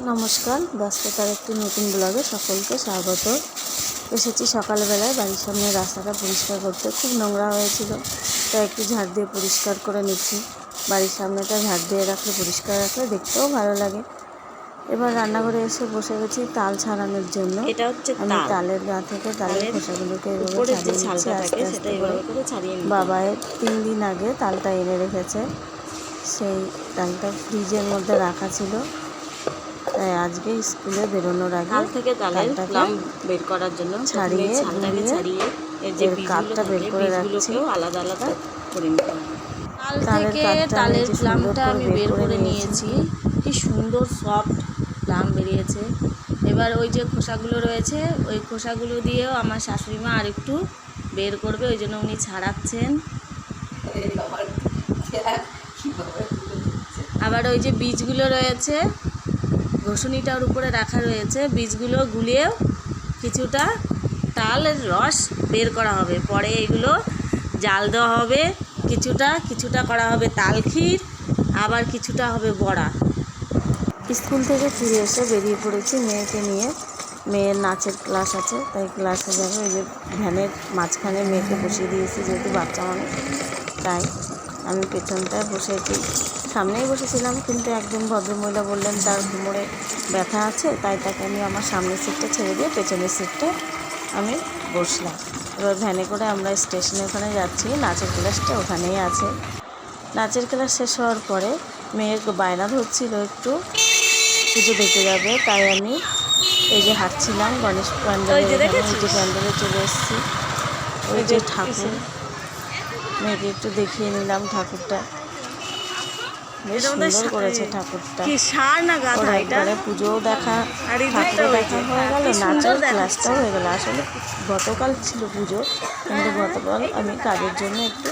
নমস্কার ব্যস্ততার একটি নতুন ব্লগে সকলকে স্বাগত। এসেছি সকালবেলায় বাড়ির সামনে রাস্তাটা পরিষ্কার করতে। খুব নোংরা হয়েছিল তাই একটু ঝাড় দিয়ে পরিষ্কার করে নিচ্ছি। বাড়ির সামনেটা ঝাড় দিয়ে রাখলে পরিষ্কার রাখলে দেখতেও ভালো লাগে। এবার রান্নাঘরে এসে বসে গেছি তাল ছাড়ানোর জন্য। এটা হচ্ছে আমি তালের গা থেকে তালের খোসাগুলোকে এভাবে ছাড়িয়ে আস্তে আস্তে করে। বাবায়ের তিন দিন আগে তালটা এনে রেখেছে। সেই তালটা ফ্রিজের মধ্যে রাখা ছিল। তাই আজকে স্কুলে বেরোনোর আগে থেকে তালের প্লাম বের করার জন্য ছাড়িয়ে, ছাড়িয়ে ছালটাকে ছাড়িয়ে এর যে কাঠটা বের করে রাখছি। আলাদা আলাদা করে নিতে তাল থেকে তালের প্লামটা আমি বের করে। নিয়েছি কি সুন্দর সফট প্লাম বেরিয়েছে এবার ওই যে খোসাগুলো রয়েছে ওই খোসাগুলো দিয়েও আমার শাশুড়ি মা আর একটু বের করবে ওই জন্য উনি ছাড়াচ্ছেন আবার ওই যে বীজগুলো রয়েছে ঘষুনিটার উপরে রাখা রয়েছে। বীজগুলো গুলিয়েও কিছুটা তালের রস বের করা হবে। পরে এগুলো জাল দেওয়া হবে। কিছুটা কিছুটা করা হবে তাল ক্ষীর, আবার কিছুটা হবে বড়া। স্কুল থেকে ফিরে এসে বেরিয়ে পড়েছি মেয়েকে নিয়ে। মেয়ের নাচের ক্লাস আছে, তাই ক্লাসে যাবে। ওই যে ভ্যানের মাঝখানে মেয়েকে বসিয়ে দিয়েছি, যেহেতু বাচ্চা মানুষ, তাই আমি পেছনটায় বসেছি সামনেই বসেছিলাম কিন্তু একজন ভদ্রমহিলা বললেন তার কোমরে ব্যথা আছে তাই তাকে আমি আমার সামনের সিটটা ছেড়ে দিয়ে পেছনের সিটটা আমি বসলাম। এবার ভ্যানে করে আমরা স্টেশনে ওখানে যাচ্ছি নাচের ক্লাসটা ওখানেই আছে। নাচের ক্লাস শেষ হওয়ার পরে মেয়ের বায়না ধরছিল একটু পুজো দেখতে যাবে তাই আমি এই যে হাঁটছিলাম গণেশ প্যান্ডেলে যে প্যান্ডেলে চলে এসেছি। ওই যে ঠাকুর মেয়েকে একটু দেখিয়ে নিলাম ঠাকুরটা। সুন্দর করেছে ঠাকুরটা। ওর একবারে পুজোও দেখা হয়ে গেল নাচের ক্লাসটাও হয়ে গেল। আসলে গতকাল ছিল পুজো কিন্তু হ্যাঁ। গতকাল আমি কাজের জন্য একটু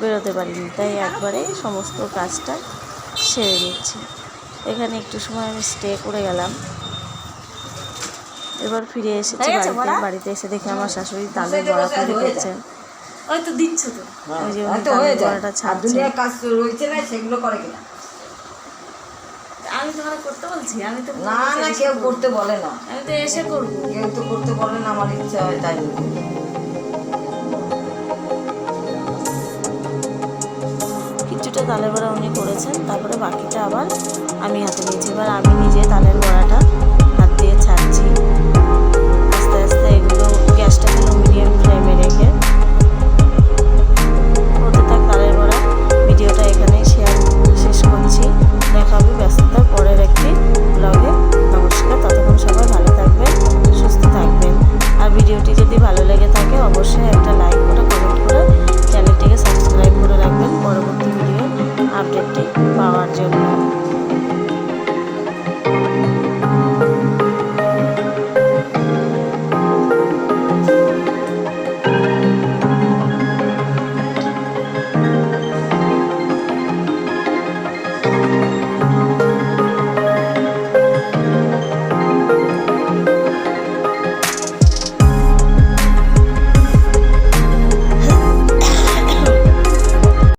বেরোতে পারিনি তাই একবারে সমস্ত কাজটা সেরে নিচ্ছি। এখানে একটু সময় আমি স্টে করে গেলাম। এবার ফিরে এসেছি বাড়িতে বাড়িতে এসে দেখি আমার শাশুড়ি তালের বড়া তৈরি করছেন ওই তো দিচ্ছ তো। ওই যে হয়তো হয়ে যায়। আর দুনিয়ার কাজ রয়েছে না সেগুলো করে কিনা? আমি করতে বলছি আমি তো না না কেউ করতে বলে না। আমি তো এসে করব। কেউ তো করতে বলে না আমার ইচ্ছা হয় তাই। কিছুটা তালের বড়া উনি করেছেন তারপরে বাকিটা আবার আমি হাতে নিয়েছি। এবার আমি